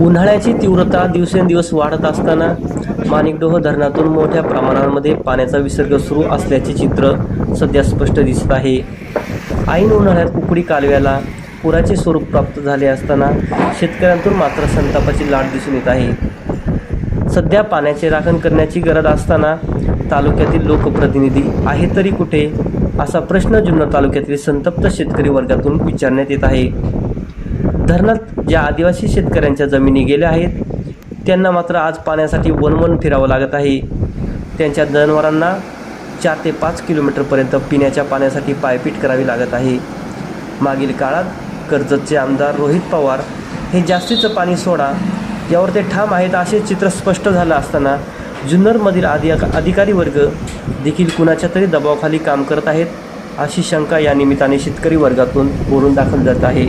उन्हाळ्याची तीव्रता दिवसेंदिवस वाढत असताना माणिकडोह धरणातून मोठ्या प्रमाणामध्ये पाण्याचा विसर्ग सुरू असल्याचे चित्र सध्या स्पष्ट दिसत आहे. ऐन उन्हाळ्यात कुकडी कालव्याला पुराचे स्वरूप प्राप्त झाले असताना शेतकऱ्यांतून मात्र संतापाची लाट दिसून येत आहे. सध्या पाण्याचे राखण करण्याची गरज असताना तालुक्यातील लोकप्रतिनिधी आहे तरी कुठे असा प्रश्न जुन्नर तालुक्यातील संतप्त शेतकरी वर्गातून विचारण्यात येत आहे. धरणात ज्या आदिवासी शेतकऱ्यांच्या जमिनी गेल्या आहेत त्यांना मात्र आज पाण्यासाठी वनवन फिरावं लागत आहे. त्यांच्या जनावरांना चार ते पाच किलोमीटरपर्यंत पिण्याच्या पाण्यासाठी पायपीट करावी लागत आहे. मागील काळात कर्जतचे आमदार रोहित पवार हे जास्तीचं पाणी सोडा यावर ते ठाम आहेत असे चित्र स्पष्ट झालं असताना जुन्नरमधील आदि अधिकारी वर्ग देखील कुणाच्या तरी दबावाखाली काम करत आहेत अशी शंका या निमित्ताने शेतकरी वर्गातून बोलून दाखल जात आहे.